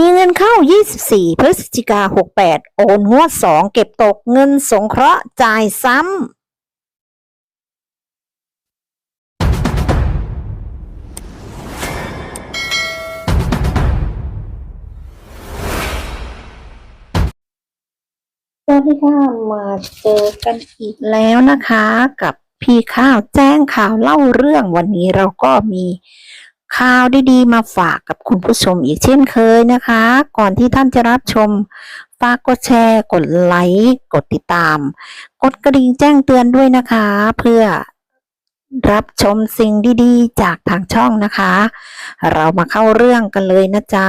มีเงินเข้า 24 พฤศจิกา 68 โอนหัวสองเก็บตกเงินสงเคราะห์จ่ายซ้ำสวัสดีค่ะมาเจอกันอีกแล้วนะคะ กับพี่ข้าวแจ้งข่าวเล่าเรื่องวันนี้เราก็มี ข่าวดีๆ มาฝากกับคุณผู้ชมอีกเช่นเคยนะคะ ก่อนที่ท่านจะรับชม ฝากกดแชร์ กดไลค์ กดติดตาม กดกระดิ่งแจ้งเตือนด้วยนะคะ เพื่อรับชมสิ่งดีๆ จากทางช่องนะคะ เรามาเข้าเรื่องกันเลยนะจ๊ะ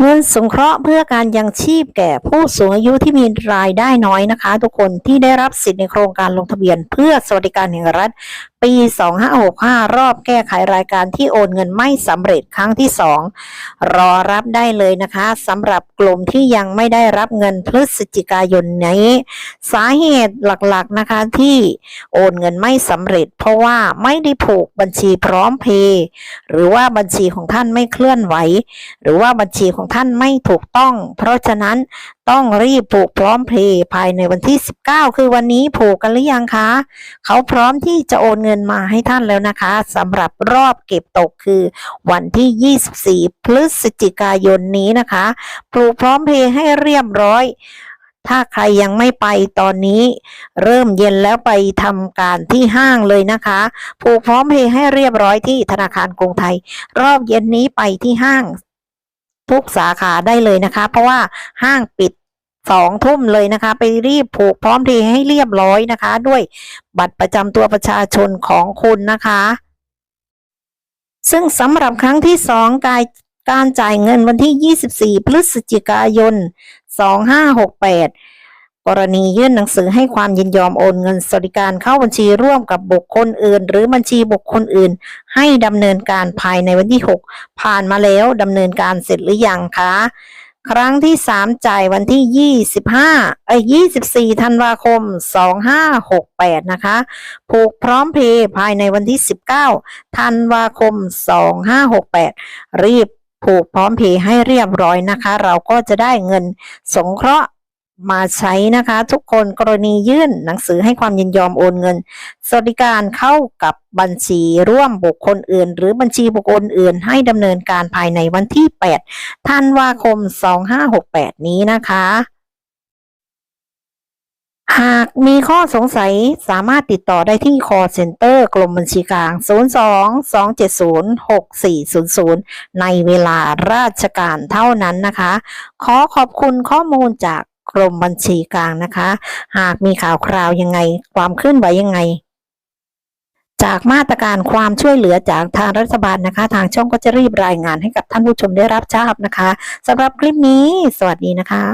เงินสงเคราะห์เพื่อการยังชีพแก่ผู้สูงอายุที่มีรายได้น้อยนะคะ ทุกคนที่ได้รับสิทธิในโครงการลงทะเบียน เพื่อสวัสดิการแห่งรัฐ ปี 2565 รอบแก้ไขรายการที่โอนเงินไม่สำเร็จครั้งที่ 2 รอรับได้เลยนะคะสำหรับกลุ่มที่ยังไม่ได้รับเงินพฤศจิกายนนี้ สาเหตุหลักๆนะคะที่โอนเงินไม่สำเร็จ เพราะว่าไม่ได้ผูกบัญชีพร้อมเพย์หรือว่าบัญชีของท่านไม่เคลื่อนไหว หรือว่าบัญชีของท่านไม่ถูกต้อง เพราะฉะนั้นต้องรีบผูกพร้อมเพย์ภายในวันที่ 19 คือวันนี้ผูกกันหรือยังคะ เขาพร้อมที่จะโอนเงินมาให้ท่านแล้วนะคะสำหรับรอบเก็บตกคือวันที่ 24 พฤศจิกายนนี้นะคะผูกพร้อมเพย์ให้เรียบร้อยถ้าใครยังไม่ไปตอนนี้ เริ่มเย็นแล้วไปทำการที่ห้างเลยนะคะผูกพร้อมเพย์ให้เรียบร้อยที่ธนาคารกรุงไทย รอบเย็นนี้ไปที่ห้าง ทุกสาขาได้เลยนะคะ เพราะว่าห้างปิดสองทุ่มเลยนะคะ ไปรีบผูกพร้อมเพรียงให้เรียบร้อยนะคะ ด้วยบัตรประจำตัวประชาชนของคุณนะคะ ซึ่งสำหรับครั้งที่สองการการจ่ายเงินวันที่ 24 พฤศจิกายน 2568 กรณียื่นหนังสือให้ความยินยอมโอนเงินสวัสดิการเข้าบัญชีร่วมกับบุคคลอื่น หรือบัญชีบุคคลอื่น ให้ดำเนินการภายในวันที่ 6 ผ่านมาแล้วดำเนินการเสร็จหรือยังคะ ครั้งที่ 3 จ่ายวันที่ 25เอ้ย24 ธันวาคม 2568 นะคะ ผูกพร้อมเพย์ภายในวันที่ 19 ธันวาคม 2568 รีบผูกพร้อมเพย์ให้เรียบร้อยนะคะ เราก็จะได้เงินสงเคราะห์ มาใช้นะคะ ทุกคนกรณียื่นหนังสือให้ความยินยอมโอนเงิน สวัสดิการเข้ากับบัญชีร่วมบุคคลอื่น หรือบัญชีบุคคลอื่น ให้ดำเนินการภายในวันที่ 8 ธันวาคม 2568 นี้นะคะ หากมีข้อสงสัยสามารถติดต่อได้ที่ call center กรมบัญชีกลาง 02 270 6400 ในเวลาราชการเท่านั้นนะคะ ขอขอบคุณข้อมูลจากก รมบัญชีกลางนะคะ หากมีข่าวคราวยังไง ความเคลื่อนไหวยังไง จากมาตรการความช่วยเหลือจากทางรัฐบาลนะคะ ทางช่องก็จะรีบรายงานให้กับท่านผู้ชมได้รับทราบนะคะสำหรับคลิปนี้ สวัสดีนะคะ